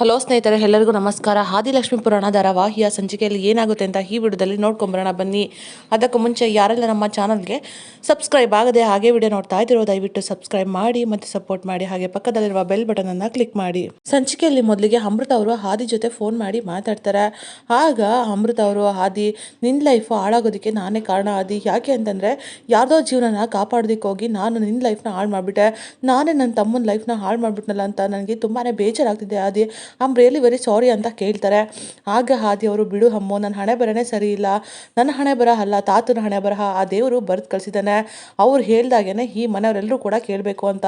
Hello ಸ್ನೇಹಿತರೆ, ಎಲ್ಲರಿಗೂ ನಮಸ್ಕಾರ. ಆದಿಲಕ್ಷ್ಮಿ ಪುರಾಣ ಧಾರಾವಾಹಿಯ ಸಂಚಿಕೆಯಲ್ಲಿ ಏನಾಗುತ್ತೆ ಅಂತ ಈ ವಿಡಿಯೋದಲ್ಲಿ ನೋಡ್ಕೊಂಬರೋಣ. ಬನ್ನಿ. ಅದಕ್ಕೂ ಮುಂಚೆ ಯಾರೆಲ್ಲ ನಮ್ಮ ಚಾನಲ್ಗೆ ಸಬ್ಸ್ಕ್ರೈಬ್ ಆಗದೆ ಹಾಗೆ ವಿಡಿಯೋ ನೋಡ್ತಾ ಇದ್ದಿರೋ, ದಯವಿಟ್ಟು ಸಬ್ಸ್ಕ್ರೈಬ್ ಮಾಡಿ ಮತ್ತು ಸಪೋರ್ಟ್ ಮಾಡಿ. ಹಾಗೆ ಪಕ್ಕದಲ್ಲಿರುವ ಬೆಲ್ ಬಟನ್ ಅನ್ನು ಕ್ಲಿಕ್ ಮಾಡಿ. ಸಂಚಿಕೆಯಲ್ಲಿ ಮೊದಲಿಗೆ ಅಮೃತ ಅವರು ಹಾದಿ ಜೊತೆ ಫೋನ್ ಮಾಡಿ ಮಾತಾಡ್ತಾರೆ. ಆಗ ಅಮೃತ ಅವರು ಹಾದಿ ನಿನ್ನ ಲೈಫು ಹಾಳಾಗೋದಕ್ಕೆ ನಾನೇ ಕಾರಣ. ಆದಿ, ಯಾಕೆ ಅಂತಂದರೆ ಯಾರ್ದೋ ಜೀವನನ ಕಾಪಾಡೋದಕ್ಕೆ ಹೋಗಿ ನಾನು ನಿನ್ನ ಲೈಫ್ನ ಹಾಳು ಮಾಡಿಬಿಟ್ಟೆ. ನಾನೇ ನನ್ನ ತಮ್ಮನ ಲೈಫ್ನ ಹಾಳು ಮಾಡಿಬಿಟ್ನಲ್ಲ ಅಂತ ನನಗೆ ತುಂಬಾ ಬೇಜಾರಾಗ್ತಿದೆ, ಆದಿ. ಐಮ್ ರಿಯಲಿ ವೆರಿ ಸಾರಿ ಅಂತ ಕೇಳ್ತಾರೆ. ಆಗ ಆದಿ ಅವರು, ಬಿಡು ಹಮ್ಮು ನನ್ನ ಹಣೆ ಬರನೇ ಸರಿ ಇಲ್ಲ. ನನ್ನ ಹಣೆ ಬರಹ ಅಲ್ಲ, ತಾತನ ಹಣೆ ಬರಹ. ಆ ದೇವರು ಬರೆದು ಕಳಿಸಿದ್ದಾನೆ. ಅವ್ರು ಹೇಳ್ದಾಗೇನೆ ಈ ಮನೆಯವರೆಲ್ಲರೂ ಕೂಡ ಕೇಳಬೇಕು ಅಂತ.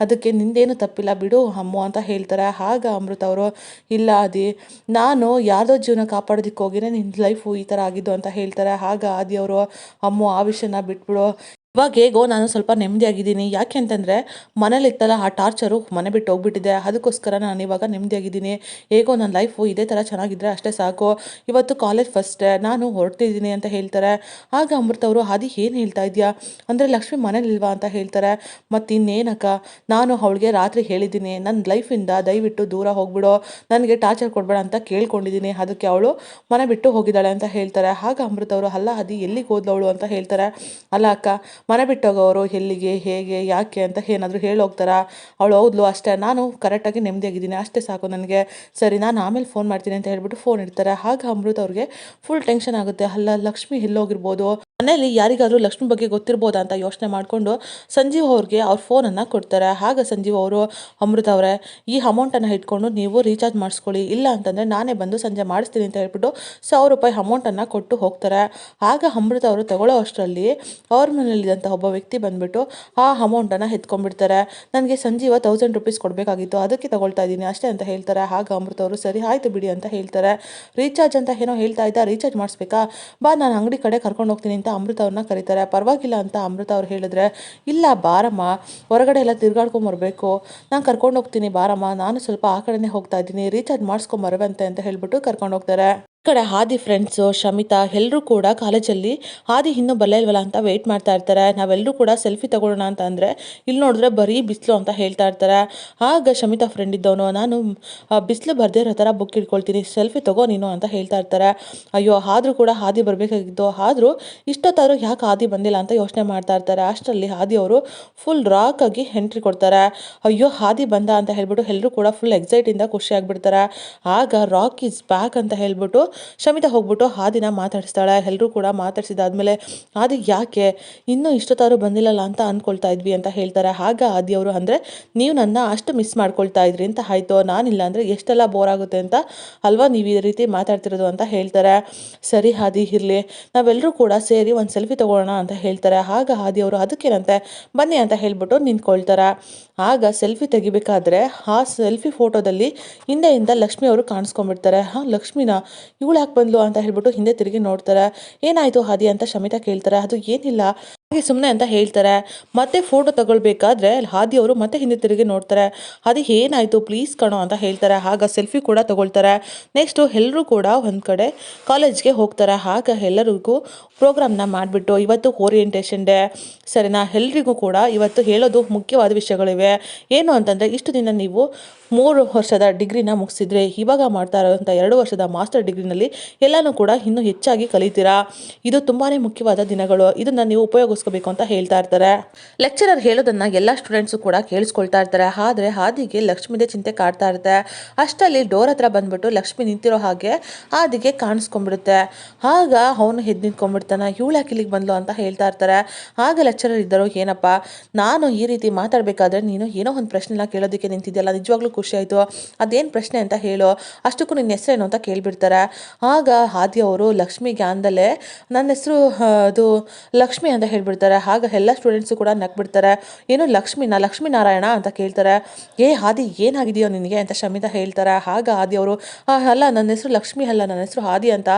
ಅದಕ್ಕೆ ನಿಂದೇನು ತಪ್ಪಿಲ್ಲ, ಬಿಡು ಅಮ್ಮು ಅಂತ ಹೇಳ್ತಾರೆ. ಆಗ ಅಮೃತ ಅವರು, ಇಲ್ಲ ಆದಿ, ನಾನು ಯಾರ್ದೋ ಜೀವನ ಕಾಪಾಡೋದಕ್ಕೆ ಹೋಗಿನೇ ನಿನ್ನ ಲೈಫು ಈ ಥರ ಆಗಿದ್ದು ಅಂತ ಹೇಳ್ತಾರೆ. ಆಗ ಆದಿ ಅವರು, ಅಮ್ಮು, ಆ ವಿಷಯನ ಬಿಟ್ಬಿಡು. ಇವಾಗ ಹೇಗೋ ನಾನು ಸ್ವಲ್ಪ ನೆಮ್ಮದಿಯಾಗಿದ್ದೀನಿ. ಯಾಕೆ ಅಂತಂದರೆ ಮನೇಲಿತ್ತಲ್ಲ ಆ ಟಾರ್ಚರು ಮನೆ ಬಿಟ್ಟು ಹೋಗ್ಬಿಟ್ಟಿದೆ. ಅದಕ್ಕೋಸ್ಕರ ನಾನು ಇವಾಗ ನೆಮ್ಮದಿಯಾಗಿದ್ದೀನಿ. ಹೇಗೋ ನನ್ನ ಲೈಫು ಇದೇ ಥರ ಚೆನ್ನಾಗಿದ್ದರೆ ಅಷ್ಟೇ ಸಾಕು. ಇವತ್ತು ಕಾಲೇಜ್ ಫಸ್ಟೇ ನಾನು ಹೊರಡ್ತಿದ್ದೀನಿ ಅಂತ ಹೇಳ್ತಾರೆ. ಆಗ ಅಮೃತ ಅವರು ಅದು ಏನು ಹೇಳ್ತಾ ಇದೆಯಾ? ಅಂದರೆ ಲಕ್ಷ್ಮಿ ಮನೇಲಿಲ್ವಾ ಅಂತ ಹೇಳ್ತಾರೆ. ಮತ್ತು ಇನ್ನೇನಕ್ಕ ನಾನು ಅವಳಿಗೆ ರಾತ್ರಿ ಹೇಳಿದ್ದೀನಿ. ನನ್ನ ಲೈಫಿಂದ ದಯವಿಟ್ಟು ದೂರ ಹೋಗ್ಬಿಡು. ನನಗೆ ಟಾರ್ಚರ್ ಕೊಡಬೇಡ ಅಂತ ಕೇಳ್ಕೊಂಡಿದ್ದೀನಿ. ಅದಕ್ಕೆ ಅವಳು ಮನೆ ಬಿಟ್ಟು ಹೋಗಿದ್ದಾಳೆ ಅಂತ ಹೇಳ್ತಾರೆ. ಆಗ ಅಮೃತ ಅವರು, ಅಲ್ಲ ಅದು ಎಲ್ಲಿಗೆ ಹೋದವಳು ಅಂತ ಹೇಳ್ತಾರೆ. ಅಲ್ಲ, ಅಕ್ಕ ಮನೆ ಬಿಟ್ಟೋಗೋರು ಎಲ್ಲಿಗೆ, ಹೇಗೆ, ಯಾಕೆ ಅಂತ ಏನಾದರೂ ಹೇಳೋಗ್ತಾರಾ ಅವಳು ಹೌದ್ಲು, ಅಷ್ಟೇ. ನಾನು ಕರೆಕ್ಟಾಗಿ ನೆಮ್ಮದಿಯಾಗಿದ್ದೀನಿ. ಅಷ್ಟೇ ಸಾಕು ನನಗೆ. ಸರಿ, ನಾನು ಆಮೇಲೆ ಫೋನ್ ಮಾಡ್ತೀನಿ ಅಂತ ಹೇಳಿಬಿಟ್ಟು ಫೋನ್ ಇಡ್ತಾರೆ. ಹಾಗೆ ಅಮೃತ ಅವ್ರಿಗೆ ಫುಲ್ ಟೆನ್ಷನ್ ಆಗುತ್ತೆ. ಅಲ್ಲ, ಲಕ್ಷ್ಮಿ ಎಲ್ಲೋಗಿರ್ಬೋದು ಮನೇಲಿ ಯಾರಿಗಾದರೂ ಲಕ್ಷ್ಮಿ ಬಗ್ಗೆ ಗೊತ್ತಿರ್ಬೋದಾ ಅಂತ ಯೋಚನೆ ಮಾಡಿಕೊಂಡು ಸಂಜೀವ್ ಅವ್ರಿಗೆ ಅವ್ರ ಫೋನನ್ನು ಕೊಡ್ತಾರೆ. ಆಗ ಸಂಜೀವ್ ಅವರು, ಅಮೃತ ಅವರೇ, ಈ ಅಮೌಂಟನ್ನು ಇಟ್ಕೊಂಡು ನೀವು ರೀಚಾರ್ಜ್ ಮಾಡಿಸ್ಕೊಳ್ಳಿ. ಇಲ್ಲ ಅಂತಂದರೆ ನಾನೇ ಬಂದು ಸಂಜೆ ಮಾಡಿಸ್ತೀನಿ ಅಂತ ಹೇಳ್ಬಿಟ್ಟು ಸಾವಿರ ರೂಪಾಯಿ ಅಮೌಂಟನ್ನು ಕೊಟ್ಟು ಹೋಗ್ತಾರೆ. ಆಗ ಅಮೃತ ಅವರು ತಗೊಳ್ಳೋ ಅಷ್ಟರಲ್ಲಿ ಅವ್ರ ಮನೇಲಿದ್ದಂಥ ಒಬ್ಬ ವ್ಯಕ್ತಿ ಬಂದುಬಿಟ್ಟು ಆ ಅಮೌಂಟನ್ನು ಎತ್ಕೊಂಡ್ಬಿಡ್ತಾರೆ ನನಗೆ ಸಂಜೀವ ತೌಸಂಡ್ ರುಪೀಸ್ ಕೊಡಬೇಕಾಗಿತ್ತು. ಅದಕ್ಕೆ ತಗೊಳ್ತಾ ಇದ್ದೀನಿ. ಅಷ್ಟೇ ಅಂತ ಹೇಳ್ತಾರೆ. ಆಗ ಅಮೃತ ಅವರು, ಸರಿ, ಆಯಿತು ಬಿಡಿ ಅಂತ ಹೇಳ್ತಾರೆ. ರೀಚಾರ್ಜ್ ಅಂತ ಏನೋ ಹೇಳ್ತಾ ಇದ್ದ. ರೀಚಾರ್ಜ್ ಮಾಡಿಸ್ಬೇಕಾ? ಬಾ, ನಾನು ಅಂಗಡಿ ಕಡೆ ಕರ್ಕೊಂಡು ಹೋಗ್ತೀನಿ ಅಂತ ಅಮೃತ ಅವ್ರನ್ನ ಕರೀತಾರೆ. ಪರವಾಗಿಲ್ಲ ಅಂತ ಅಮೃತ ಅವ್ರು ಹೇಳಿದ್ರೆ, ಇಲ್ಲ ಬಾರಮ್ಮ, ಹೊರಗಡೆ ಎಲ್ಲ ತಿರ್ಗಾಡ್ಕೊಂಬರ್ಬೇಕು ನಾನು ಕರ್ಕೊಂಡು ಹೋಗ್ತೀನಿ ಬಾರಮ್ಮ. ನಾನು ಸ್ವಲ್ಪ ಆ ಕಡೆನೇ ಹೋಗ್ತಾ ಇದ್ದೀನಿ. ರೀಚಾರ್ಜ್ ಮಾಡಿಸ್ಕೊಂಬರುವಂತೆ ಅಂತ ಹೇಳ್ಬಿಟ್ಟು ಕರ್ಕೊಂಡು ಹೋಗ್ತಾರೆ. ಕಡೆ ಹಾದಿ ಫ್ರೆಂಡ್ಸು ಶಮಿತಾ ಎಲ್ಲರೂ ಕೂಡ ಕಾಲೇಜಲ್ಲಿ ಹಾದಿ ಇನ್ನೂ ಬರಲೇ ಇಲ್ವಲ್ಲ ಅಂತ ವೆಯ್ಟ್ ಮಾಡ್ತಾ ಇರ್ತಾರೆ. ನಾವೆಲ್ಲರೂ ಕೂಡ ಸೆಲ್ಫಿ ತಗೊಳ್ಳೋಣ ಅಂತ ಅಂದರೆ ಇಲ್ಲಿ ನೋಡಿದ್ರೆ ಬರೀ ಬಿಸಿಲು ಅಂತ ಹೇಳ್ತಾ ಇರ್ತಾರೆ. ಆಗ ಶಮಿತಾ ಫ್ರೆಂಡ್ ಇದ್ದವನು, ನಾನು ಬಿಸಿಲು ಬರದೇ ಇರೋ ಥರ ಬುಕ್ ಇಟ್ಕೊಳ್ತೀನಿ ಸೆಲ್ಫಿ ತಗೋ ನೀನು ಅಂತ ಹೇಳ್ತಾ ಇರ್ತಾರೆ. ಅಯ್ಯೋ, ಆದರೂ ಕೂಡ ಹಾದಿ ಬರಬೇಕಾಗಿತ್ತು. ಆದರೂ ಇಷ್ಟೊತ್ತಾದರೂ ಯಾಕೆ ಹಾದಿ ಬಂದಿಲ್ಲ ಅಂತ ಯೋಚನೆ ಮಾಡ್ತಾ ಇರ್ತಾರೆ. ಅಷ್ಟರಲ್ಲಿ ಹಾದಿ ಅವರು ಫುಲ್ ರಾಕ್ ಆಗಿ ಎಂಟ್ರಿ ಕೊಡ್ತಾರೆ. ಅಯ್ಯೋ ಹಾದಿ ಬಂದ ಅಂತ ಹೇಳ್ಬಿಟ್ಟು ಎಲ್ಲರೂ ಕೂಡ ಫುಲ್ ಎಕ್ಸೈಟಿಂದ ಖುಷಿ ಆಗ್ಬಿಡ್ತಾರೆ. ಆಗ ರಾಕ್ ಈಸ್ ಬ್ಯಾಕ್ ಅಂತ ಹೇಳ್ಬಿಟ್ಟು ಶಮಿತಾ ಹೋಗ್ಬಿಟ್ಟು ಆದಿನ ಮಾತಾಡಿಸ್ತಾಳೆ. ಎಲ್ಲರೂ ಕೂಡ ಮಾತಾಡಿಸಿದಾದ್ಮೇಲೆ ಆದಿ ಯಾಕೆ ಇನ್ನೂ ಇಷ್ಟೊತ್ತಾರು ಬಂದಿಲ್ಲಲ್ಲ ಅಂತ ಅಂದ್ಕೊಳ್ತಾ ಇದ್ವಿ ಅಂತ ಹೇಳ್ತಾರೆ. ಆಗ ಆದಿ ಅವರು ಅಂದರೆ, ನೀವು ನನ್ನ ಅಷ್ಟು ಮಿಸ್ ಮಾಡ್ಕೊಳ್ತಾ ಇದ್ರಿ ಅಂತ ಆಯಿತು. ನಾನಿಲ್ಲ ಅಂದರೆ ಎಷ್ಟೆಲ್ಲ ಬೋರ್ ಆಗುತ್ತೆ ಅಂತ ಅಲ್ವಾ ನೀವು ಈ ರೀತಿ ಮಾತಾಡ್ತಿರೋದು ಅಂತ ಹೇಳ್ತಾರೆ. ಸರಿ ಹಾದಿ ಇರಲಿ. ನಾವೆಲ್ಲರೂ ಕೂಡ ಸೇರಿ ಒಂದು ಸೆಲ್ಫಿ ತೊಗೊಳ್ಳೋಣ ಅಂತ ಹೇಳ್ತಾರೆ. ಆಗ ಹಾದಿ ಅವರು, ಅದಕ್ಕೇನಂತೆ? ಬನ್ನಿ ಅಂತ ಹೇಳ್ಬಿಟ್ಟು ನಿಂತ್ಕೊಳ್ತಾರೆ. ಆಗ ಸೆಲ್ಫಿ ತೆಗಿಬೇಕಾದ್ರೆ ಆ ಸೆಲ್ಫಿ ಫೋಟೋದಲ್ಲಿ ಹಿಂದೆಯಿಂದ ಲಕ್ಷ್ಮಿ ಅವರು ಕಾಣಿಸ್ಕೊಂಡ್ಬಿಡ್ತಾರೆ. ಹಾಂ, ಲಕ್ಷ್ಮಿನ? ಇವಳು ಯಾಕೆ ಬಂದ್ಲು ಅಂತ ಹೇಳ್ಬಿಟ್ಟು ಹಿಂದೆ ತಿರುಗಿ ನೋಡ್ತಾರೆ. ಏನಾಯಿತು ಹಾದಿ ಅಂತ ಶಮಿತಾ ಕೇಳ್ತಾರೆ. ಅದು ಏನಿಲ್ಲ. ಹಾಗೆ ಸುಮ್ಮನೆ ಅಂತ ಹೇಳ್ತಾರೆ. ಮತ್ತೆ ಫೋಟೋ ತಗೊಳ್ಬೇಕಾದ್ರೆ ಹಾದಿ ಅವರು ಮತ್ತೆ ಹಿಂದೆ ತಿರುಗಿ ನೋಡ್ತಾರೆ. ಅದು ಏನಾಯಿತು? ಪ್ಲೀಸ್ ಕಣೋ ಅಂತ ಹೇಳ್ತಾರೆ. ಆಗ ಸೆಲ್ಫಿ ಕೂಡ ತಗೊಳ್ತಾರೆ. ನೆಕ್ಸ್ಟು ಎಲ್ಲರೂ ಕೂಡ ಒಂದು ಕಡೆ ಕಾಲೇಜ್ಗೆ ಹೋಗ್ತಾರೆ. ಆಗ ಎಲ್ಲರಿಗೂ ಪ್ರೋಗ್ರಾಮ್ನ ಮಾಡಿಬಿಟ್ಟು ಇವತ್ತು ಓರಿಯೆಂಟೇಷನ್ ಡೇ ಸರಿನಾ? ಎಲ್ರಿಗೂ ಕೂಡ ಇವತ್ತು ಹೇಳೋದು ಮುಖ್ಯವಾದ ವಿಷಯಗಳಿವೆ. ಏನು ಅಂತಂದರೆ ಇಷ್ಟು ದಿನ ನೀವು ಮೂರು ವರ್ಷದ ಡಿಗ್ರಿನ ಮುಗಿಸಿದ್ರೆ, ಇವಾಗ ಮಾಡ್ತಾ ಇರೋಂಥ ಎರಡು ವರ್ಷದ ಮಾಸ್ಟರ್ ಡಿಗ್ರಿನಲ್ಲಿ ಎಲ್ಲನೂ ಕೂಡ ಇನ್ನೂ ಹೆಚ್ಚಾಗಿ ಕಲಿತೀರಾ? ಇದು ತುಂಬಾ ಮುಖ್ಯವಾದ ದಿನಗಳು. ಇದನ್ನು ನೀವು ಉಪಯೋಗಿಸ್ಕೋಬೇಕು ಅಂತ ಹೇಳ್ತಾ ಇರ್ತಾರೆ. ಲೆಕ್ಚರರ್ ಹೇಳೋದನ್ನ ಎಲ್ಲ ಸ್ಟೂಡೆಂಟ್ಸ್ ಕೂಡ ಕೇಳಿಸ್ಕೊಳ್ತಾ ಇರ್ತಾರೆ. ಆದರೆ ಹಾದಿಗೆ ಲಕ್ಷ್ಮಿದೇ ಚಿಂತೆ ಕಾಡ್ತಾ ಇರುತ್ತೆ. ಅಷ್ಟಲ್ಲಿ ಡೋರ್ ಹತ್ರ ಬಂದ್ಬಿಟ್ಟು ಲಕ್ಷ್ಮಿ ನಿಂತಿರೋ ಹಾಗೆ ಹಾದಿಗೆ ಕಾಣಿಸ್ಕೊಂಡ್ಬಿಡುತ್ತೆ. ಆಗ ಅವನು ಎದ್ದು ನಿಂತ್ಕೊಂಡ್ಬಿಡ್ತಾನೆ. ಇವಳು ಯಾಕೆ ಇಲ್ಲಿಗೆ ಬಂದ್ಲು ಅಂತ ಹೇಳ್ತಾ ಇರ್ತಾರೆ. ಆಗ ಲೆಕ್ಚರರ್ ಇದ್ದರು, ಏನಪ್ಪ, ನಾನು ಈ ರೀತಿ ಮಾತಾಡಬೇಕಾದ್ರೆ ನೀನು ಏನೋ ಒಂದು ಪ್ರಶ್ನೆನ ಕೇಳೋದಕ್ಕೆ ನಿಂತಿದ್ಯಲ್ಲ, ನಿಜವಾಗ್ಲೂ ಖುಷಿ ಆಯಿತು. ಅದೇನು ಪ್ರಶ್ನೆ ಅಂತ ಹೇಳು. ಅಷ್ಟಕ್ಕೂ ನಿನ್ನ ಹೆಸರೇನು ಅಂತ ಕೇಳಿಬಿಡ್ತಾರೆ. ಆಗ ಹಾದಿ ಅವರು ಲಕ್ಷ್ಮಿಗೆ ಅಂದಲೇ ನನ್ನ ಹೆಸರು ಅದು ಲಕ್ಷ್ಮಿ ಅಂತ ಹೇಳ್ಬಿಡ್ತಾರೆ ಹಾಗೆ ಎಲ್ಲ ಸ್ಟೂಡೆಂಟ್ಸು ಕೂಡ ನಕ್ಬಿಡ್ತಾರೆ ಏನು ಲಕ್ಷ್ಮಿನ, ಲಕ್ಷ್ಮೀನಾರಾಯಣ ಅಂತ ಕೇಳ್ತಾರೆ, ಏ ಹಾದಿ ಏನಾಗಿದೆಯೋ ನಿನಗೆ? ಅಂತ ಶಮಿತಾ ಹೇಳ್ತಾರೆ. ಆಗ ಆದಿ ಅವರು ಅಲ್ಲ, ನನ್ನ ಹೆಸರು ಲಕ್ಷ್ಮಿ ಅಲ್ಲ, ನನ್ನ ಹೆಸರು ಆದಿ ಅಂತ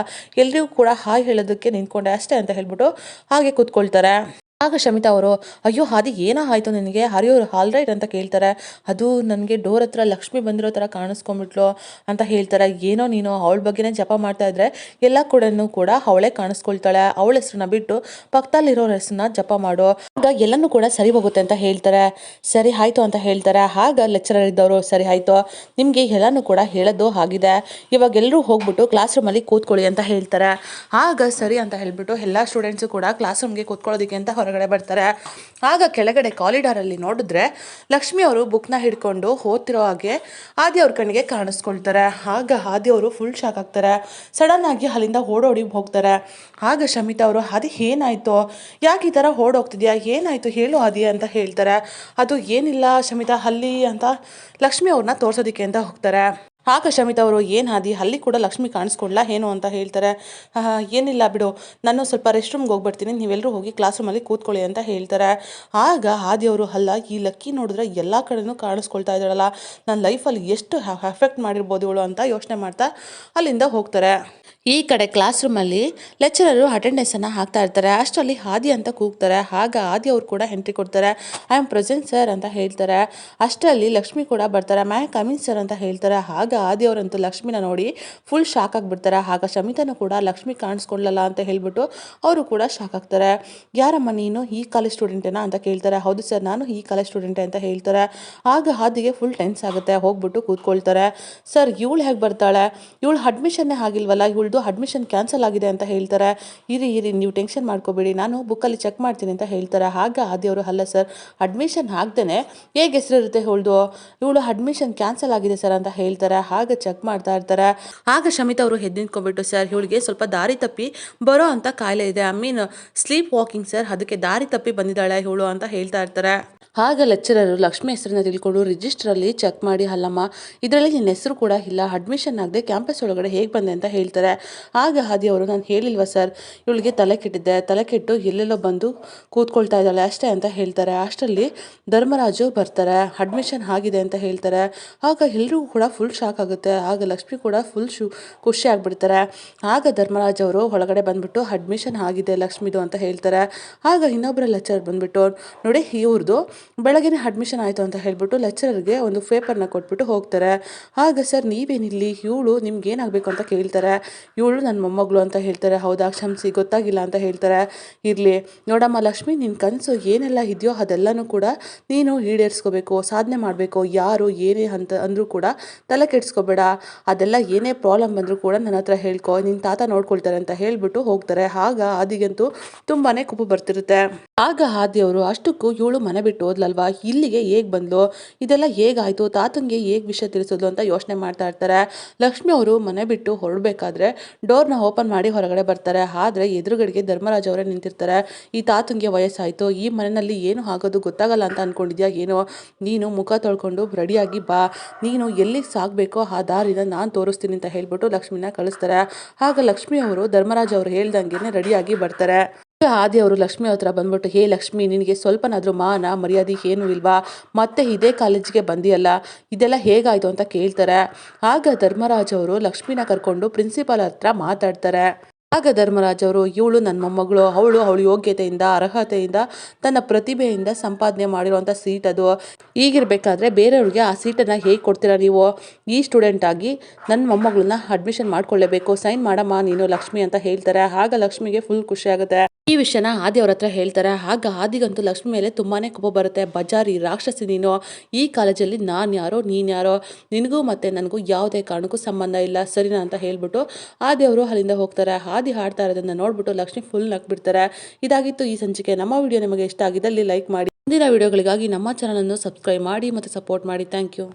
ಎಲ್ರಿಗೂ ಕೂಡ ಹಾಯ್ ಹೇಳೋದಕ್ಕೆ ನಿಂತ್ಕೊಂಡೆ ಅಷ್ಟೇ ಅಂತ ಹೇಳ್ಬಿಟ್ಟು ಹಾಗೆ ಕೂತ್ಕೊಳ್ತಾರೆ. ಆಗ ಶಮಿತಾ ಅವರು, ಅಯ್ಯೋ, ಹಾದಿ ಏನೋ ಆಯಿತು ನಿನಗೆ? ಹರಿಯೋರು ಹಾಲ್ ರೈಟ್ ಅಂತ ಕೇಳ್ತಾರೆ. ಅದು ನನಗೆ ಡೋರ್ ಹತ್ರ ಲಕ್ಷ್ಮಿ ಬಂದಿರೋ ಥರ ಕಾಣಿಸ್ಕೊಂಬಿಟ್ಲು ಅಂತ ಹೇಳ್ತಾರೆ. ಏನೋ ನೀನು ಅವಳ ಬಗ್ಗೆನೇ ಜಪ ಮಾಡ್ತಾ ಇದ್ರೆ ಎಲ್ಲ ಕೂಡ ಕೂಡ ಅವಳೇ ಕಾಣಿಸ್ಕೊಳ್ತಾಳೆ. ಅವಳ ಹೆಸ್ರನ್ನ ಬಿಟ್ಟು ಪಕ್ಕದಲ್ಲಿರೋ ಹೆಸರನ್ನ ಜಪ ಮಾಡು. ಆಗ ಎಲ್ಲನೂ ಕೂಡ ಸರಿ ಹೋಗುತ್ತೆ ಅಂತ ಹೇಳ್ತಾರೆ. ಸರಿ ಆಯಿತು ಅಂತ ಹೇಳ್ತಾರೆ. ಆಗ ಲೆಕ್ಚರರ್ ಇದ್ದವರು, ಸರಿ ಆಯಿತು. ನಿಮಗೆ ಎಲ್ಲನೂ ಕೂಡ ಹೇಳೋದು ಆಗಿದೆ. ಇವಾಗ ಎಲ್ಲರೂ ಹೋಗ್ಬಿಟ್ಟು ಕ್ಲಾಸ್ ರೂಮಲ್ಲಿ ಕೂತ್ಕೊಳ್ಳಿ ಅಂತ ಹೇಳ್ತಾರೆ. ಆಗ ಸರಿ ಅಂತ ಹೇಳ್ಬಿಟ್ಟು ಎಲ್ಲ ಸ್ಟೂಡೆಂಟ್ಸು ಕೂಡ ಕ್ಲಾಸ್ ರೂಮ್ಗೆ ಕೂತ್ಕೊಳ್ಳೋದಕ್ಕೆ ಅಂತ ಹೊರಗಡೆ ಬರ್ತಾರೆ. ಆಗ ಕೆಳಗಡೆ ಕಾರಿಡಾರಲ್ಲಿ ನೋಡಿದ್ರೆ ಲಕ್ಷ್ಮಿ ಅವರು ಬುಕ್ನ ಹಿಡ್ಕೊಂಡು ಓದ್ತಿರೋ ಹಾಗೆ ಆದಿ ಅವ್ರ ಕಣ್ಣಿಗೆ ಕಾಣಿಸ್ಕೊಳ್ತಾರೆ. ಆಗ ಆದಿ ಅವರು ಫುಲ್ ಶಾಕ್ ಆಗ್ತಾರೆ. ಸಡನ್ ಆಗಿ ಅಲ್ಲಿಂದ ಓಡೋಡಿ ಹೋಗ್ತಾರೆ. ಆಗ ಶಮಿತಾ ಅವರು, ಆದಿ, ಏನಾಯ್ತು? ಯಾಕೆ ಈ ಥರ ಓಡೋಗ್ತಿದ್ಯಾ? ಏನಾಯ್ತು? ಹೇಳು ಆದಿ ಅಂತ ಹೇಳ್ತಾರೆ. ಅದು ಏನಿಲ್ಲ ಶಮಿತಾ, ಅಲ್ಲಿ ಅಂತ ಲಕ್ಷ್ಮಿ ಅವ್ರನ್ನ ತೋರ್ಸೋದಕ್ಕೆ ಅಂತ ಹೋಗ್ತಾರೆ. ಆಗ ಶಮಿತಾ ಅವರು ಏನು ಹಾದಿ? ಅಲ್ಲಿ ಕೂಡ ಲಕ್ಷ್ಮಿ ಕಾಣಿಸ್ಕೊಡ್ಲಾ. ಏನು ಅಂತ ಹೇಳ್ತಾರೆ. "ಆಹ್, ಏನಿಲ್ಲ ಬಿಡು. ನಾನು ಸ್ವಲ್ಪ ರೆಸ್ಟ್ ರೂಮ್ಗೆ ಹೋಗ್ಬಿಡ್ತೀನಿ. ನೀವೆಲ್ಲರೂ ಹೋಗಿ ಕ್ಲಾಸ್ ರೂಮಲ್ಲಿ ಕೂತ್ಕೊಳ್ಳಿ ಅಂತ ಹೇಳ್ತಾರೆ. ಆಗ ಆದಿಯವರು ಅಲ್ಲ ಈ ಲಕ್ಕಿ ನೋಡಿದ್ರೆ ಎಲ್ಲ ಕಡೆನೂ ಕಾಣಿಸ್ಕೊಳ್ತಾ ಇದ್ದಾಳಲ್ಲ. ನನ್ನ ಲೈಫಲ್ಲಿ ಎಷ್ಟು ಎಫೆಕ್ಟ್ ಮಾಡಿರ್ಬೋದು ಇವಳು ಅಂತ ಯೋಚನೆ ಮಾಡ್ತಾ ಅಲ್ಲಿಂದ ಹೋಗ್ತಾರೆ. ಈ ಕಡೆ ಕ್ಲಾಸ್ ರೂಮಲ್ಲಿ ಲೆಕ್ಚರರು ಅಟೆಂಡೆನ್ಸನ್ನು ಹಾಕ್ತಾ ಇರ್ತಾರೆ. ಅಷ್ಟರಲ್ಲಿ ಆದಿ ಅಂತ ಕೂಗ್ತಾರೆ. ಆಗ ಆದಿ ಅವರು ಕೂಡ ಎಂಟ್ರಿ ಕೊಡ್ತಾರೆ. ಐ ಆಮ್ ಪ್ರೆಸೆಂಟ್ ಸರ್ ಅಂತ ಹೇಳ್ತಾರೆ. ಅಷ್ಟರಲ್ಲಿ ಲಕ್ಷ್ಮಿ ಕೂಡ ಬರ್ತಾರೆ. ಮ್ಯಾಮ್ ಕಮಿನ್ ಸರ್ ಅಂತ ಹೇಳ್ತಾರೆ. ಆಗ ಆದಿ ಅವರಂತೂ ಲಕ್ಷ್ಮಿನ ನೋಡಿ ಫುಲ್ ಶಾಕ್ ಆಗಿಬಿಡ್ತಾರೆ. ಆಗ ಶಮಿತನೂ ಕೂಡ ಲಕ್ಷ್ಮಿ ಕಾಣಿಸ್ಕೊಳ್ಳಲ್ಲ ಅಂತ ಹೇಳ್ಬಿಟ್ಟು ಅವರು ಕೂಡ ಶಾಕ್ ಆಗ್ತಾರೆ. ಯಾರಮ್ಮ ನೀನು? ಈ ಕಾಲೇಜ್ ಸ್ಟೂಡೆಂಟೇನಾ ಅಂತ ಕೇಳ್ತಾರೆ. ಹೌದು ಸರ್ ನಾನು ಈ ಕಾಲೇಜ್ ಸ್ಟೂಡೆಂಟೇ ಅಂತ ಹೇಳ್ತಾರೆ. ಆಗ ಹಾದಿಗೆ ಫುಲ್ ಟೆನ್ಸ್ ಆಗುತ್ತೆ. ಹೋಗ್ಬಿಟ್ಟು ಕೂತ್ಕೊಳ್ತಾರೆ. ಸರ್ ಇವಳು ಹೇಗೆ ಬರ್ತಾಳೆ? ಇವಳು ಅಡ್ಮಿಷನ್ನೇ ಆಗಿಲ್ವಲ್ಲ? ಇವಳ್ದು ಅಡ್ಮಿಷನ್ ಕ್ಯಾನ್ಸಲ್ ಆಗಿದೆ ಅಂತ ಹೇಳ್ತಾರೆ. ಇರಿ ಇರಿ, ನೀವು ಟೆನ್ಷನ್ ಮಾಡ್ಕೋಬೇಡಿ. ನಾನು ಬುಕ್ಕಲ್ಲಿ ಚೆಕ್ ಮಾಡ್ತೀನಿ ಅಂತ ಹೇಳ್ತಾರೆ. ಆಗ ಆದಿಯವರು, ಅಲ್ಲ ಸರ್ ಅಡ್ಮಿಷನ್ ಆಗ್ದೇ ಹೇಗೆ ಹೆಸರಿರುತ್ತೆ ಹೊಳ್ದು? ಇವಳು ಅಡ್ಮಿಷನ್ ಕ್ಯಾನ್ಸಲ್ ಆಗಿದೆ ಸರ್ ಅಂತ ಹೇಳ್ತಾರೆ. ಆಗ ಚೆಕ್ ಮಾಡ್ತಾ ಇರ್ತಾರೆ. ಆಗ ಶಮಿತ್ ಅವರು ಎದ್ದು ನಿಂತ್ಕೊಂಡ್ಬಿಟ್ಟು ಸರ್ ಇವಳಿಗೆ ಸ್ವಲ್ಪ ದಾರಿ ತಪ್ಪಿ ಬರೋ ಅಂತ ಕಾಯಿಲೆ ಇದೆ. I mean sleepwalking sir ಅದಕ್ಕೆ ದಾರಿ ತಪ್ಪಿ ಬಂದಿದ್ದಾಳೆ ಇವಳು ಅಂತ ಹೇಳ್ತಾ ಇರ್ತಾರೆ. ಆಗ ಲೆಕ್ಚರರು ಲಕ್ಷ್ಮಿ ಹೆಸರನ್ನ ತಿಳ್ಕೊಂಡು ರಿಜಿಸ್ಟ್ರಲ್ಲಿ ಚೆಕ್ ಮಾಡಿ, ಅಲ್ಲಮ್ಮ, ಇದರಲ್ಲಿ ನಿನ್ನ ಹೆಸರು ಕೂಡ ಇಲ್ಲ. ಅಡ್ಮಿಷನ್ ಆಗದೆ ಕ್ಯಾಂಪಸ್ ಒಳಗಡೆ ಹೇಗೆ ಬಂದೆ? ಅಂತ ಹೇಳ್ತಾರೆ. ಆಗ ಹಾದಿ ಅವರು, ನಾನು ಹೇಳಿಲ್ವಾ ಸರ್? ಇವಳಿಗೆ ತಲೆ ಕೆಟ್ಟಿದ್ದೆ ತಲೆ ಕೆಟ್ಟು ಎಲ್ಲೆಲ್ಲೋ ಬಂದು ಕೂತ್ಕೊಳ್ತಾ ಇದ್ದಾಳೆ ಅಷ್ಟೇ ಅಂತ ಹೇಳ್ತಾರೆ. ಅಷ್ಟರಲ್ಲಿ ಧರ್ಮರಾಜು ಬರ್ತಾರೆ. ಅಡ್ಮಿಷನ್ ಆಗಿದೆ ಅಂತ ಹೇಳ್ತಾರೆ. ಆಗ ಎಲ್ರಿಗೂ ಕೂಡ ಫುಲ್ ಶಾಕ್ ಆಗುತ್ತೆ. ಆಗ ಲಕ್ಷ್ಮಿ ಕೂಡ ಫುಲ್ ಶು, ಖುಷಿ ಆಗಿಬಿಡ್ತಾರೆ. ಆಗ ಧರ್ಮರಾಜ್ ಅವರು ಒಳಗಡೆ ಬಂದ್ಬಿಟ್ಟು ಅಡ್ಮಿಷನ್ ಆಗಿದೆ ಲಕ್ಷ್ಮಿದು ಅಂತ ಹೇಳ್ತಾರೆ. ಆಗ ಇನ್ನೊಬ್ಬರ ಲೆಕ್ಚರ್ ಬಂದ್ಬಿಟ್ಟು, ನೋಡಿ ಇವ್ರದ್ದು ಬೆಳಗ್ಗೆ ಅಡ್ಮಿಷನ್ ಆಯಿತು ಅಂತ ಹೇಳ್ಬಿಟ್ಟು ಲೆಕ್ಚರರ್ಗೆ ಒಂದು ಪೇಪರ್ನ ಕೊಟ್ಬಿಟ್ಟು ಹೋಗ್ತಾರೆ. ಆಗ ಸರ್ ನೀವೇನಿಲ್ಲಿ? ಇವಳು ನಿಮ್ಗೆ ಏನಾಗಬೇಕು ಅಂತ ಕೇಳ್ತಾರೆ. ಇವಳು ನನ್ನ ಮೊಮ್ಮಗಳು ಅಂತ ಹೇಳ್ತಾರೆ, ಹೌದಾ, ಕ್ಷಮಿಸಿ, ಗೊತ್ತಾಗಿಲ್ಲ ಅಂತ ಹೇಳ್ತಾರೆ. ಇರಲಿ, ನೋಡಮ್ಮ, ಲಕ್ಷ್ಮಿ ನಿನ್ನ ಕನಸು ಏನೆಲ್ಲ ಇದೆಯೋ ಅದೆಲ್ಲನೂ ಕೂಡ ನೀನು ಈಡೇರಿಸ್ಕೋಬೇಕು, ಸಾಧನೆ ಮಾಡಬೇಕು, ಯಾರು, ಏನೇ ಅಂತ ಅಂದರೂ ಕೂಡ ತಲೆ ಕೆಡಿಸ್ಕೋಬೇಡ. ಅದೆಲ್ಲ ಏನೇ ಪ್ರಾಬ್ಲಮ್ ಬಂದರೂ ಕೂಡ ನನ್ನ ಹತ್ರ ಹೇಳ್ಕೊ ನಿನ್ನ ತಾತ ನೋಡ್ಕೊಳ್ತಾರೆ ಅಂತ ಹೇಳಿಬಿಟ್ಟು ಹೋಗ್ತಾರೆ. ಆಗ ಆದಿಗಂತೂ ತುಂಬಾ ಕೋಪ ಬರ್ತಿರುತ್ತೆ. ಆಗ ಆದಿಯವರು ಅಷ್ಟಕ್ಕೂ ಇವಳು ಮನೆ ಬಿಟ್ಟು ಹೋದ್ಲಲ್ವಾ? ಇಲ್ಲಿಗೆ ಹೇಗೆ ಬಂದ್ಲು? ಇದೆಲ್ಲ ಹೇಗಾಯಿತು? ತಾತಂಗೆ ಹೇಗೆ ವಿಷಯ ತಿಳಿಸೋದು ಅಂತ ಯೋಚನೆ ಮಾಡ್ತಾ ಇರ್ತಾರೆ. ಲಕ್ಷ್ಮಿ ಅವರು ಮನೆ ಬಿಟ್ಟು ಹೊರಡಬೇಕಾದ್ರೆ ಡೋರ್ನ ಓಪನ್ ಮಾಡಿ ಹೊರಗಡೆ ಬರ್ತಾರೆ. ಆದರೆ ಎದುರುಗಡೆಗೆ ಧರ್ಮರಾಜ್ ಅವರೇ ನಿಂತಿರ್ತಾರೆ. ಈ ತಾತಂಗೆ ವಯಸ್ಸಾಯಿತು. ಈ ಮನೆಯಲ್ಲಿ ಏನು ಆಗೋದು ಗೊತ್ತಾಗಲ್ಲ ಅಂತ ಅಂದ್ಕೊಂಡಿದ್ಯಾ ಏನೋ? ನೀನು ಮುಖ ತೊಳ್ಕೊಂಡು ರೆಡಿಯಾಗಿ ಬಾ. ನೀನು ಎಲ್ಲಿಗೆ ಸಾಗಬೇಕೋ ಆ ದಾರಿನ ನಾನು ತೋರಿಸ್ತೀನಿ ಅಂತ ಹೇಳ್ಬಿಟ್ಟು ಲಕ್ಷ್ಮಿನ ಕಳಿಸ್ತಾರೆ. ಆಗ ಲಕ್ಷ್ಮಿ ಅವರು ಧರ್ಮರಾಜ್ ಅವರು ಹೇಳ್ದಂಗೆ ರೆಡಿಯಾಗಿ ಬರ್ತಾರೆ. ಆದಿ ಅವರು ಲಕ್ಷ್ಮಿ ಹತ್ರ ಬಂದ್ಬಿಟ್ಟು, ಹೇ ಲಕ್ಷ್ಮಿ, ನಿನಗೆ ಸ್ವಲ್ಪನಾದರೂ ಮಾನ, ಮರ್ಯಾದೆ ಏನೂ ಇಲ್ವಾ? ಮತ್ತೆ ಇದೇ ಕಾಲೇಜಿಗೆ ಬಂದಿಯಲ್ಲ, ಇದೆಲ್ಲ ಹೇಗಾಯಿತು? ಅಂತ ಕೇಳ್ತಾರೆ. ಆಗ ಧರ್ಮರಾಜ್ ಅವರು ಲಕ್ಷ್ಮಿನ ಕರ್ಕೊಂಡು ಪ್ರಿನ್ಸಿಪಾಲ್ ಹತ್ರ ಮಾತಾಡ್ತಾರೆ. ಆಗ ಧರ್ಮರಾಜ್ ಅವರು, ಇವಳು ನನ್ನ ಮೊಮ್ಮಗಳು, ಅವಳು ಅವಳ ಯೋಗ್ಯತೆಯಿಂದ, ಅರ್ಹತೆಯಿಂದ, ತನ್ನ ಪ್ರತಿಭೆಯಿಂದ ಸಂಪಾದನೆ ಮಾಡಿರುವಂಥ ಸೀಟ್ ಅದು. ಈಗಿರಬೇಕಾದ್ರೆ ಬೇರೆಯವ್ರಿಗೆ ಆ ಸೀಟನ್ನು ಹೇಗೆ ಕೊಡ್ತೀರಾ ನೀವು? ಈ ಸ್ಟೂಡೆಂಟ್ ಆಗಿ ನನ್ನ ಮೊಮ್ಮಗಳನ್ನ ಅಡ್ಮಿಷನ್ ಮಾಡ್ಕೊಳ್ಳೇಬೇಕು. ಸೈನ್ ಮಾಡಮ್ಮ, ನೀನು ಲಕ್ಷ್ಮಿ ಅಂತ ಹೇಳ್ತಾರೆ. ಆಗ ಲಕ್ಷ್ಮಿಗೆ ಫುಲ್ ಖುಷಿ ಆಗುತ್ತೆ. ಈ ವಿಷಯನ ಆದಿ ಅವ್ರ ಹತ್ರ ಹೇಳ್ತಾರೆ. ಆಗ ಆದಿಗಂತೂ ಲಕ್ಷ್ಮಿ ಮೇಲೆ ತುಂಬಾನೇ ಕೋಪ ಬರುತ್ತೆ. ಬಜಾರಿ ರಾಕ್ಷಸಿ ನೀನು. ಈ ಕಾಲೇಜಲ್ಲಿ ನಾನು ಯಾರೋ, ನೀನು ಯಾರೋ? ನಿನಗೂ ಮತ್ತೆ ನನಗೂ ಯಾವುದೇ ಕಾರಣಕ್ಕೂ ಸಂಬಂಧ ಇಲ್ಲ. ಸರಿನಾ? ಅಂತ ಹೇಳ್ಬಿಟ್ಟು ಆದಿ ಅವರು ಅಲ್ಲಿಂದ ಹೋಗ್ತಾರೆ. ಆದಿ ಹಾಡ್ತಾ ಇರೋದನ್ನ ನೋಡ್ಬಿಟ್ಟು ಲಕ್ಷ್ಮಿ ಫುಲ್ ನಕ್ಬಿಡ್ತಾರೆ ಇದಾಗಿತ್ತು ಈ ಸಂಚಿಕೆ. ನಮ್ಮ ವಿಡಿಯೋ ನಿಮಗೆ ಇಷ್ಟ ಆಗಿದ್ದಲ್ಲಿ ಲೈಕ್ ಮಾಡಿ. ಮುಂದಿನ ವಿಡಿಯೋಗಳಿಗಾಗಿ ನಮ್ಮ ಚಾನಲನ್ನು ಸಬ್ಸ್ಕ್ರೈಬ್ ಮಾಡಿ ಮತ್ತು ಸಪೋರ್ಟ್ ಮಾಡಿ. Thank you